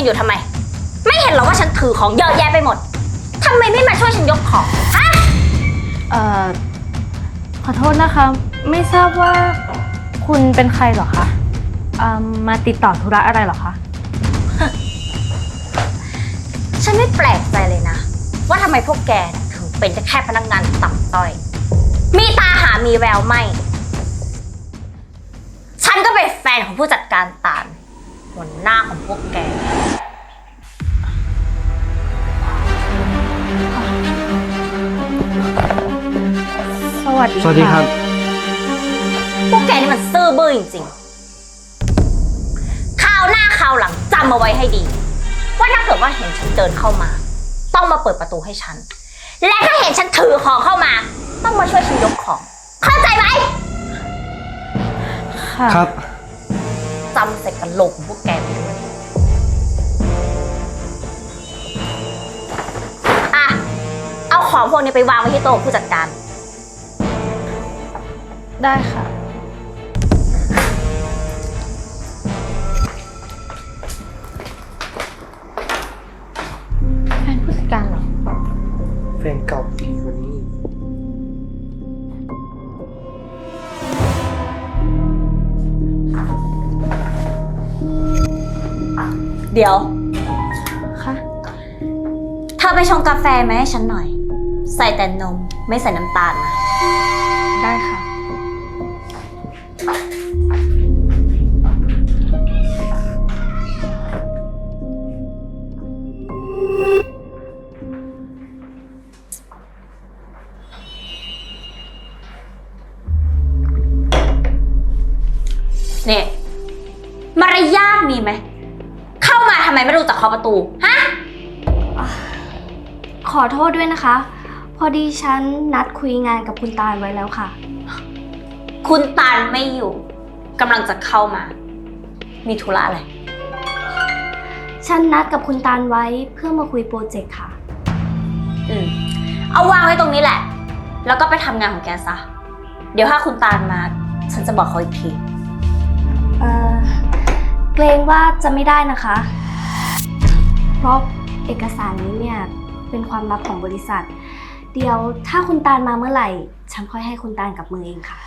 องคนนั่งคุยกันอยู่ทำไม ไม่เห็นเหรอว่าฉันถือของเยอะแยะไปหมดทำไมไม่มาช่วยฉันยกของฮะเอ่อ ขอโทษนะคะ ไม่ทราบว่าคุณเป็นใครเหรอคะเอ่อมาติดต่อธุระอะไรเหรอคะ ฉันไม่แปลกใจเลยนะ ว่าทำไมพวกแกถึงเป็นแค่พนักงานต่ำต้อย มีตาหามีแววไม่ ฉันก็เป็นแฟนของผู้จัดการตาลหัวหน้าของพวกแก วัสดีสวัสดีครับ พวกแกนี่มันซื่อบื้อจริงๆคราวหน้าคราวหลังจำเอาไว้ให้ดี ว่าถ้าเกิดว่าเห็นฉันเดินเข้ามา ต้องมาเปิดประตูให้ฉัน และถ้าเห็นฉันถือของเข้ามา ต้องมาช่วยฉันยกของ เข้าใจไหมค่ะครับ จำใส่กระโหลกของพวกแกไปด้วยอะเอาของพวกนี้ไปวางไว้ที่โต๊ะผู้จัดการ ได้ค่ะ แฟนผู้จัดการเหรอ แฟนเก่าพี่คนนี้ เดี๋ยวค่ะเธอไปชงกาแฟมาให้ฉันหน่อย ใส่แต่นมไม่ใส่น้ำตาลนะ ได้ค่ะ ด้วยนะคะ พอดีฉันนัดคุยงานกับคุณตาลไว้แล้วค่ะ คุณตาลไม่อยู่กำลังจะเข้ามา มีธุระอะไร ฉันนัดกับคุณตาลไว้เพื่อมาคุยโปรเจกต์ค่ะ อืม เอาวางไว้ตรงนี้แหละ แล้วก็ไปทำงานของแกซะ เดี๋ยวถ้าคุณตาลมา ฉันจะบอกเขาอีกที เอ่อ เกรงว่าจะไม่ได้นะคะ เพราะเอกสารนี้เนี่ย เป็นความลับของบริษัท เดี๋ยวถ้าคุณตาลมาเมื่อไหร่ ฉันค่อยให้คุณตาลกับมือเองค่ะ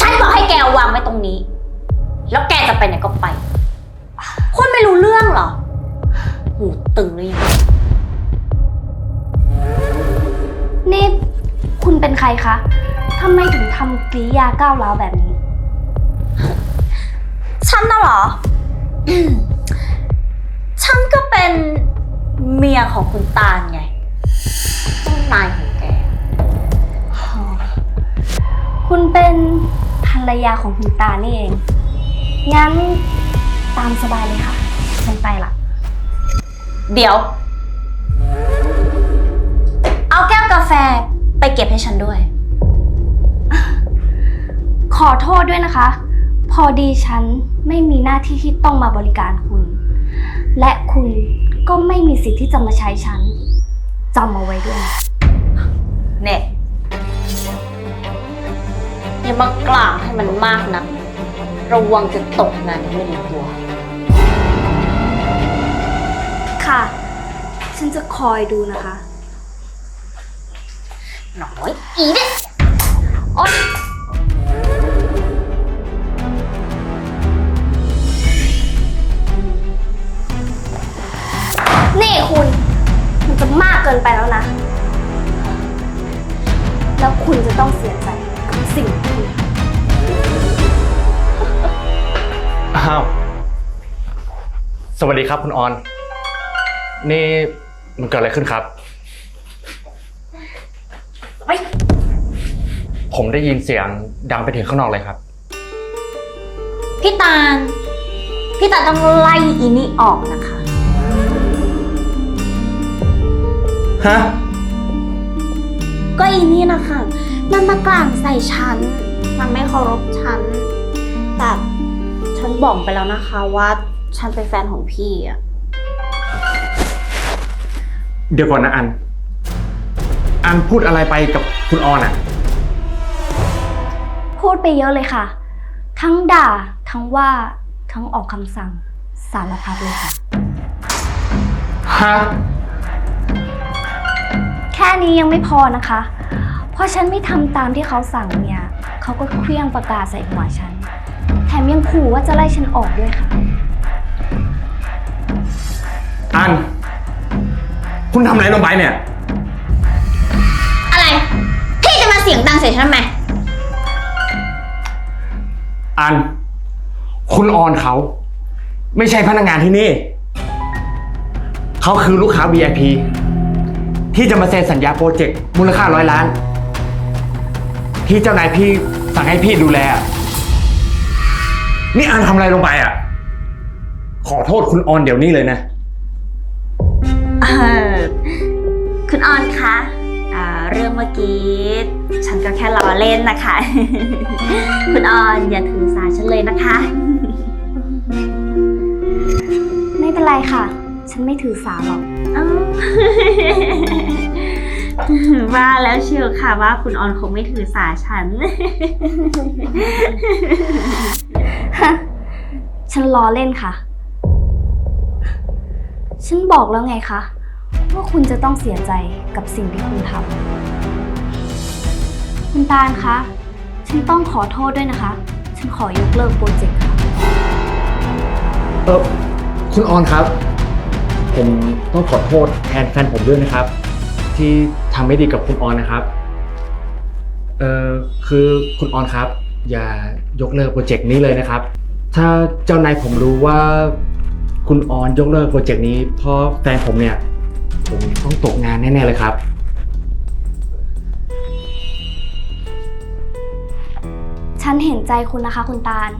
ฉันบอกให้แกเอาวางไว้ตรงนี้ แล้วแกจะไปไหนก็ไปคุณไม่รู้เรื่องเหรอ หูตึงหรือยังนี่คุณเป็นใครคะทำไมถึงทำกริยาก้าวร้าวแบบนี้ ฉันน่ะเหรอ ฉันก็เป็น เมียของคุณตาลไงเจ้านายของแก คุณเป็นภรรยาของคุณตานี่เอง งั้นตามสบายเลยค่ะ ฉันไปละ เดี๋ยว เอาแก้วกาแฟไปเก็บให้ฉันด้วย ขอโทษด้วยนะคะ พอดีฉันไม่มีหน้าที่ที่ต้องมาบริการคุณ และคุณ ก็ไม่มีสิทธิ์ที่จะมาใช้ฉันจำเอาไว้ด้วยนะเนี่ยอย่ามากล่าวให้มันมากนะระวังจะตกงานไม่รู้ตัว ค่ะ ฉันจะคอยดูนะคะ หน่อยอีเนี่ยโอ๊ย วัสดีครับคุณออน นี่มันเกิดอะไรขึ้นครับ เฮ้ยผมได้ยินเสียงดังไปถึงข้างนอกเลยครับ พี่ตาล พี่ตาลต้องไล่อีนี่ออกนะคะ ฮะ ก็อีนี่นะคะมันมากล่างใส่ฉัน มันไม่เคารพฉัน แต่ฉันบอกไปแล้วนะคะว่า ฉันเป็นแฟนของพี่อะเดี๋ยวก่อนนะอัน อันพูดอะไรไปกับคุณออนอะพูดไปเยอะเลยค่ะ ทั้งด่า ทั้งว่า ทั้งออกคำสั่ง สารพัดเลยค่ะ ฮะ แค่นี้ยังไม่พอนะคะ เพราะฉันไม่ทำตามที่เขาสั่งเนี่ย เขาก็เคลี้ยงประกาศใส่หัวฉัน แถมยังขู่ว่าจะไล่ฉันออกด้วยค่ะ อัน คุณทำอะไรลงไปเนี่ย อะไร พี่จะมาเสียงดังใส่ฉันทำไม อัน คุณออนเขา ไม่ใช่พนักงานที่นี่ เขาคือลูกค้า VIP ที่จะมาเซ็นสัญญาโปรเจกต์มูลค่าร้อยล้าน ที่เจ้านายพี่สั่งให้พี่ดูแลอะนี่อันทำอะไรลงไปอะ ขอโทษคุณออนเดี๋ยวนี้เลยนะ เออคุณออนคะอ่าเรื่องเมื่อกี้ ฉันก็แค่ล้อเล่นนะคะ คุณออนอย่าถือสาฉันเลยนะคะ ไม่เป็นไรค่ะ ฉันไม่ถือสาหรอก อ้าว ว่าแล้วเชียวค่ะว่าคุณออนคงไม่ถือสาฉัน ฉันล้อเล่นค่ะ ฉันบอกแล้วไงคะ ว่าคุณจะต้องเสียใจกับสิ่งที่คุณทำคุณตาลคะ ฉันต้องขอโทษด้วยนะคะ ฉันขอยกเลิกโปรเจกต์ค่ะ เออคุณออนครับ ผมต้องขอโทษแทนแฟนผมด้วยนะครับ ที่ทำไม่ดีกับคุณออนนะครับ เออคือคุณออนครับ อย่ายกเลิกโปรเจกต์นี้เลยนะครับ ถ้าเจ้านายผมรู้ว่า คุณออนยกเลิกโปรเจกต์นี้เพราะแฟนผมเนี่ย ผมต้องตกงานแน่ๆเลยครับ ฉันเห็นใจคุณนะคะ คุณตาล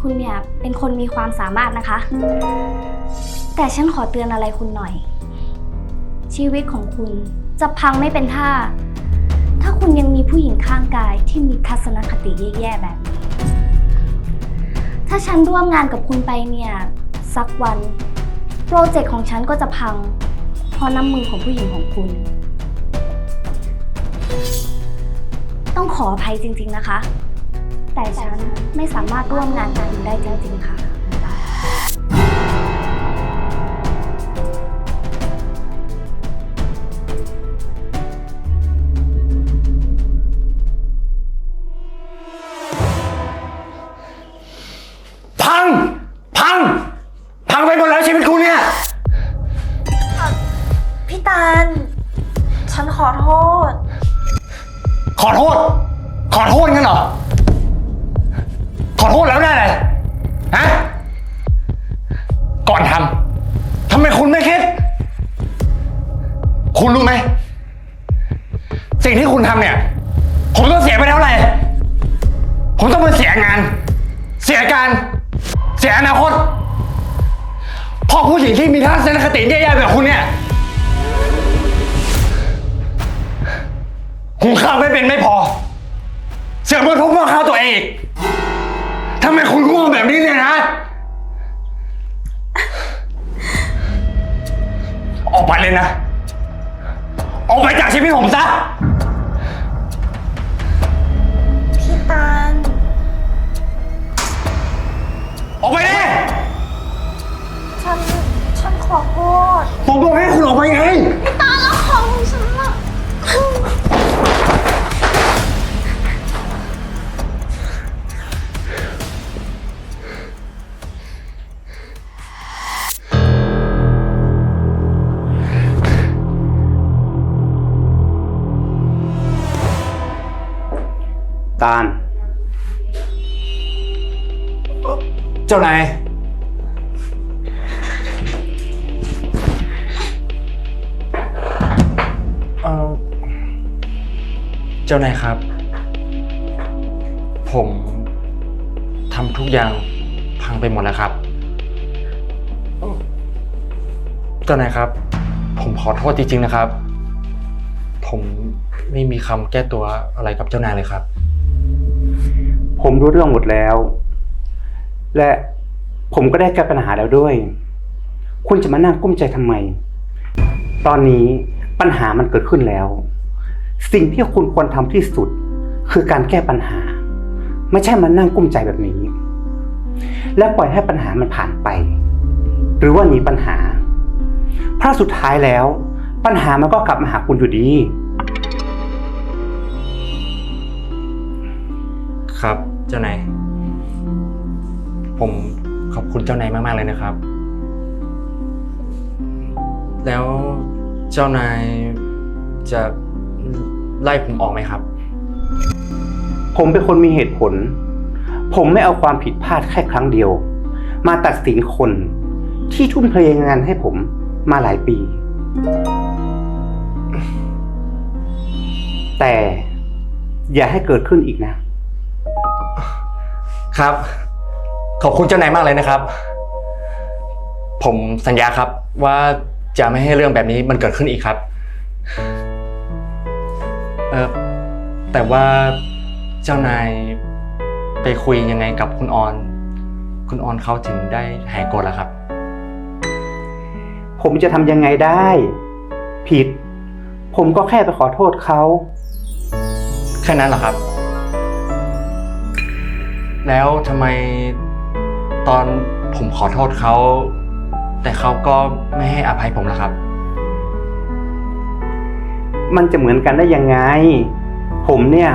คุณเนี่ยเป็นคนมีความสามารถนะคะ แต่ฉันขอเตือนอะไรคุณหน่อย ชีวิตของคุณจะพังไม่เป็นท่า ถ้าคุณยังมีผู้หญิงข้างกายที่มีทัศนคติแย่ๆแบบนี้ ถ้าฉันร่วมงานกับคุณไปเนี่ย สักวัน โปรเจกต์ของฉันก็จะพัง เพราะน้ำมือของผู้หญิงของคุณ ต้องขออภัยจริง ๆนะคะ แต่ฉันไม่สามารถร่วมงานกับคุณได้จริง ๆ ค่ะ ยงาน เสียการ เสียอนาคตเพราะผู้หญิงที่มีทัศนคติแย่ๆแบบคุณเนี่ยหุงข้าวไม่เป็นไม่พอ เสือกมาทุบหม้อข้าวตัวเองอีกทำไมคุณง่แบบนี้เนี่ยนะ ออกไปเลยนะ ออกไปจากชีวิตผมซะ ออกไปเลยฉัน ฉันขอโทษ ผมบอกให้คุณออกไปไง เจ้านาย เอ่อ เจ้านายครับ ผมทำทุกอย่างพังไปหมดแล้วครับ เจ้านายครับ ผมขอโทษจริงๆนะครับ ผมไม่มีคำแก้ตัวอะไรกับเจ้านายเลยครับ ผมรู้เรื่องหมดแล้ว และผมก็ได้แก้ปัญหาแล้วด้วย คุณจะมานั่งกุ้มใจทำไม ตอนนี้ปัญหามันเกิดขึ้นแล้ว สิ่งที่คุณควรทำที่สุด คือการแก้ปัญหา ไม่ใช่มานั่งกุ้มใจแบบนี้ และปล่อยให้ปัญหามันผ่านไป หรือว่าหนีปัญหาเพราะสุดท้ายแล้ว ปัญหามันก็กลับมาหาคุณอยู่ดี ครับเจ้านาย ผมขอบคุณเจ้านายมาก ๆ เลยนะครับ แล้วเจ้านายจะไล่ผมออกไหมครับ ผมเป็นคนมีเหตุผล ผมไม่เอาความผิดพลาดแค่ครั้งเดียว มาตัดสินคนที่ทุ่มเทงานให้ผมมาหลายปี แต่อย่าให้เกิดขึ้นอีกนะ ครับ ขอบคุณเจ้านายมากเลยนะครับ ผมสัญญาครับว่าจะไม่ให้เรื่องแบบนี้มันเกิดขึ้นอีกครับ เออแต่ว่าเจ้านายไปคุยยังไงกับคุณออน คุณออนเขาถึงได้หายโกรธแล้วครับ ผมจะทำยังไงได้ ผิด ผมก็แค่ไปขอโทษเขา แค่นั้นเหรอครับ แล้วทำไม ตอนผมขอโทษเขา แต่เขาก็ไม่ให้อภัยผมล่ะครับ มันจะเหมือนกันได้ยังไง ผมเนี่ย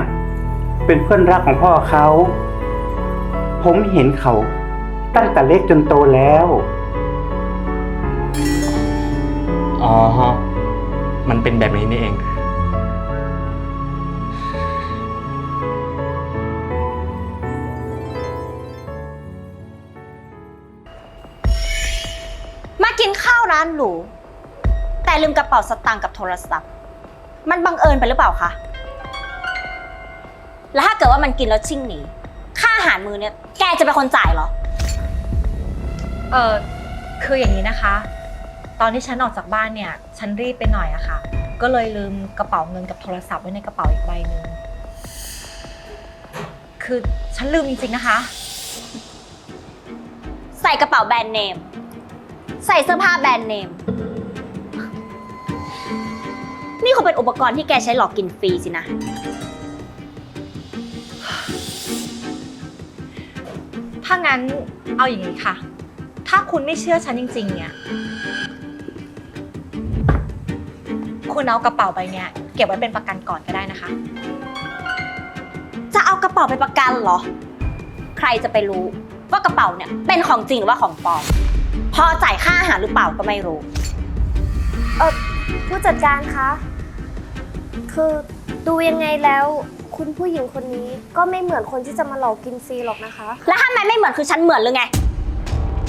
เป็นเพื่อนรักของพ่อเขา ผมเห็นเขาตั้งแต่เล็กจนโตแล้ว อ๋อ มันเป็นแบบนี้นี่เอง ร้านหรู แต่ลืมกระเป๋าสตางค์กับโทรศัพท์ มันบังเอิญไปหรือเปล่าคะ แล้วถ้าเกิดว่ามันกินแล้วชิ่งหนี ค่าอาหารมือเนี่ย แกจะเป็นคนจ่ายเหรอ เออคืออย่างนี้นะคะ ตอนที่ฉันออกจากบ้านเนี่ย ฉันรีบไปหน่อยอะค่ะ ก็เลยลืมกระเป๋าเงินกับโทรศัพท์ไว้ในกระเป๋าอีกใบหนึ่งคือฉันลืมจริงๆนะคะ ใส่กระเป๋าแบรนด์เนม ใส่เสื้อผ้าแบรนด์เนม นี่คงเป็นอุปกรณ์ที่แกใช้หลอกกินฟรีสินะ ถ้างั้นเอาอย่างนี้ค่ะ ถ้าคุณไม่เชื่อฉันจริง ๆ เนี่ย คุณเอากระเป๋าใบเนี้ยเก็บไว้เป็นประกันก่อนก็ได้นะคะ จะเอากระเป๋าไปประกันเหรอ ใครจะไปรู้ว่ากระเป๋าเนี่ยเป็นของจริงหรือว่าของปลอม พอจ่ายค่าอาหารหรือเปล่าก็ไม่รู้ผู้จัดการคะ คือดูยังไงแล้ว คุณผู้หญิงคนนี้ก็ไม่เหมือนคนที่จะมาหลอกกินฟรีหรอกนะคะ แล้วทำไมไม่เหมือนคือฉันเหมือนหรือไง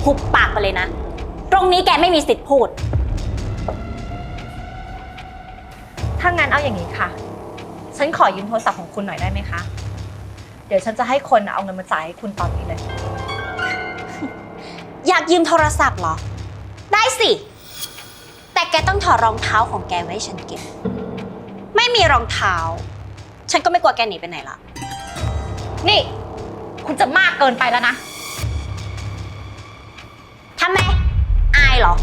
หุบปากไปเลยนะ ตรงนี้แกไม่มีสิทธิ์พูด ถ้างั้นเอาอย่างนี้ค่ะ ฉันขอยืมโทรศัพท์ของคุณหน่อยได้ไหมคะ เดี๋ยวฉันจะให้คนเอาเงินมาจ่ายให้คุณตอนนี้เลยอยากยืมโทรศัพท์เหรอ ได้สิ แต่แกต้องถอดรองเท้าของแกไว้ให้ฉันเก็บ ไม่มีรองเท้า ฉันก็ไม่กลัวแกหนีไปไหนละ นี่ คุณจะมากเกินไปแล้วนะ ทำไม อายเหรอ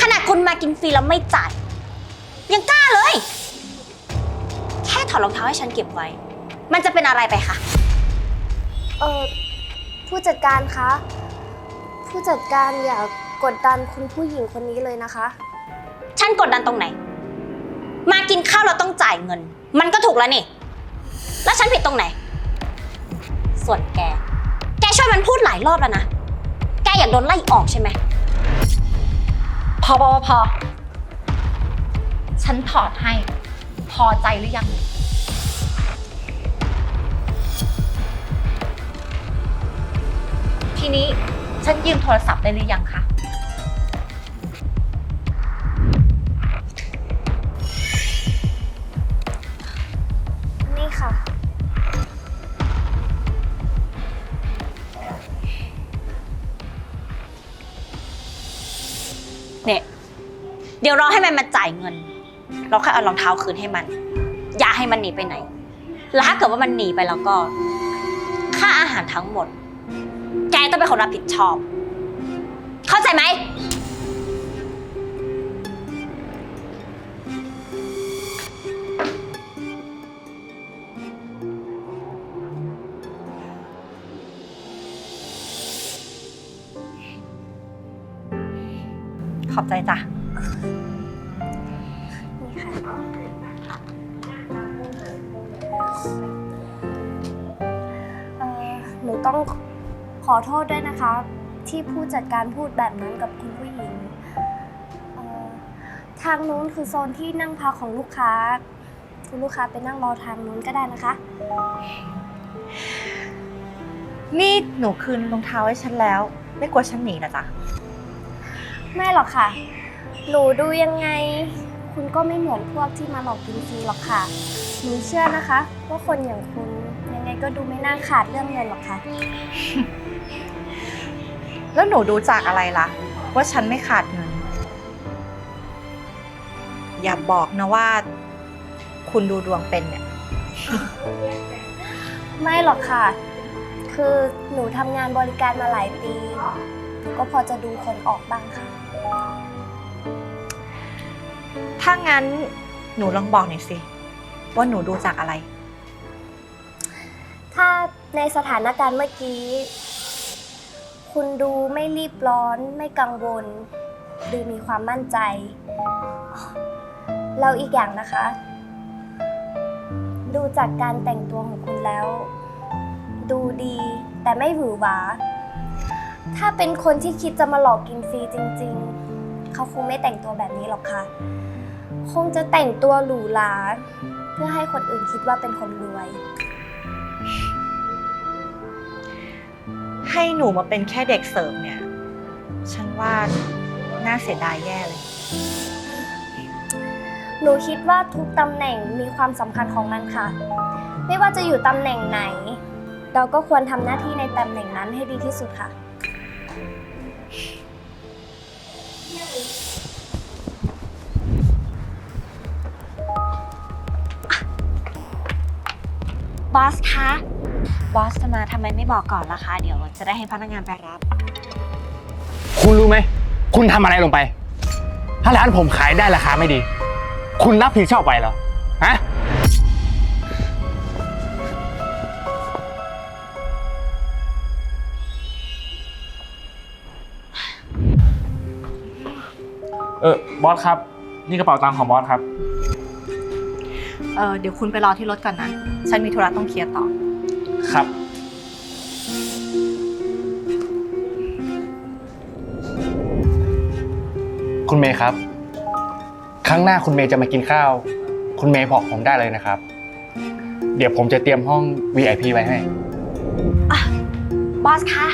ขนาดคุณมากินฟรีแล้วไม่จ่าย ยังกล้าเลย แค่ถอดรองเท้าให้ฉันเก็บไว้ มันจะเป็นอะไรไปคะ เออ ผู้จัดการคะ ผู้จัดการอย่ากดดันคุณผู้หญิงคนนี้เลยนะคะ ฉันกดดันตรงไหน มากินข้าวเราต้องจ่ายเงิน มันก็ถูกแล้วนี่ แล้วฉันผิดตรงไหน ส่วนแก แกช่วยมันพูดหลายรอบแล้วนะ แกอยากโดนไล่ออกใช่ไหม พอพอพอพอฉันถอดให้ พอใจหรือยัง นี้ฉันยืมโทรศัพท์ได้หรือยังคะ นี่ค่ะ เนี่ย เดี๋ยวรอให้มันมาจ่ายเงิน เราค่อยเอารองเท้าคืนให้มัน อย่าให้มันหนีไปไหน แล้วถ้าเกิดว่ามันหนีไปแล้วก็ ค่าอาหารทั้งหมดแก ต้องเป็นคนรับผิดชอบ เข้าใจไหม ขอบใจจ้ะ โทษด้วยนะคะ ที่ผู้จัดการพูดแบบนั้นกับคุณผู้หญิงเอ่อทางนู้นคือโซนที่นั่งพักของลูกค้า คุณลูกค้าไปนั่งรอทางนู้นก็ได้นะคะ นี่หนูคืนรองเท้าให้ฉันแล้ว ไม่กลัวฉันหนีนะจ๊ะ ไม่หรอกค่ะ หนูดูยังไง คุณก็ไม่เหมือนพวกที่มาหลอกกินฟรีหรอกค่ะ หนูเชื่อนะคะว่าคนอย่างคุณยังไงก็ดูไม่น่าขาดเรื่องเงินหรอกค่ะ แล้วหนูดูจากอะไรล่ะ ว่าฉันไม่ขาดเงิน อย่าบอกนะว่า คุณดูดวงเป็นเนี่ย ไม่หรอกค่ะ คือหนูทำงานบริการมาหลายปี ก็พอจะดูคนออกบ้างค่ะ ถ้างั้นหนูลองบอกหน่อยสิ ว่าหนูดูจากอะไร ถ้าในสถานการณ์เมื่อกี้ คุณดูไม่รีบร้อนไม่กังวล ดูมีความมั่นใจ แล้วอีกอย่างนะคะ ดูจากการแต่งตัวของคุณแล้ว ดูดีแต่ไม่หวือหวา ถ้าเป็นคนที่คิดจะมาหลอกกินฟรีจริง ๆ เขาคงไม่แต่งตัวแบบนี้หรอกค่ะ คงจะแต่งตัวหรูหราเพื่อให้คนอื่นคิดว่าเป็นคนรวย ให้หนูมาเป็นแค่เด็กเสิร์ฟเนี่ย ฉันว่าน่าเสียดายแย่เลย หนูคิดว่าทุกตำแหน่งมีความสำคัญของมันค่ะ ไม่ว่าจะอยู่ตำแหน่งไหน เราก็ควรทำหน้าที่ในตำแหน่งนั้นให้ดีที่สุดค่ะ บอสคะ บอสจะมาทำไมไม่บอกก่อนล่ะคะ เดี๋ยวจะได้ให้พนักงานไปรับ คุณรู้ไหม คุณทำอะไรลงไป ถ้าร้านผมขายได้ราคาไม่ดี คุณรับผิดชอบไปเหรอ ฮะ เออบอสครับ นี่กระเป๋าตังค์ของบอสครับ เออเดี๋ยวคุณไปรอที่รถก่อนนะ ฉันมีธุระต้องเคลียร์ต่อ ครับ คุณเมย์ครับ ครั้งหน้าคุณเมย์จะมากินข้าว คุณเมย์บอกผมได้เลยนะครับ เดี๋ยวผมจะเตรียมห้อง VIP ไว้ให้ บอสคะ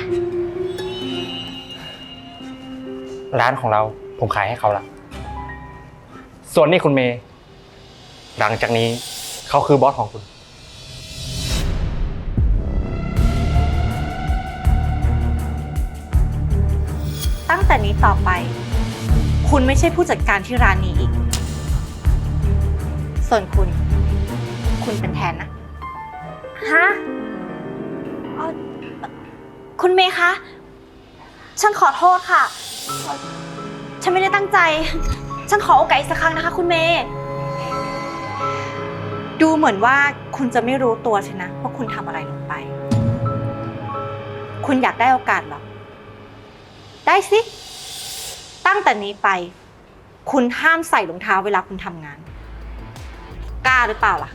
ร้านของเราผมขายให้เขาละ ส่วนนี่คุณเมย์ หลังจากนี้เขาคือบอสของคุณ ตั้งแต่นี้ต่อไป คุณไม่ใช่ผู้จัดการที่ร้านนี้อีก ส่วนคุณ คุณเป็นแทนนะ ฮะคุณเมย์คะ ฉันขอโทษค่ะฉันไม่ได้ตั้งใจ ฉันขอโอกาสอีกสักครั้งนะคะ คุณเมย์ ดูเหมือนว่าคุณจะไม่รู้ตัวใช่นะว่าคุณทำอะไรลงไป คุณอยากได้โอกาสเหรอ ได้สิ ตั้งแต่นี้ไป คุณห้ามใส่รองเท้าเวลาคุณทำงาน กล้าหรือเปล่าล่ะ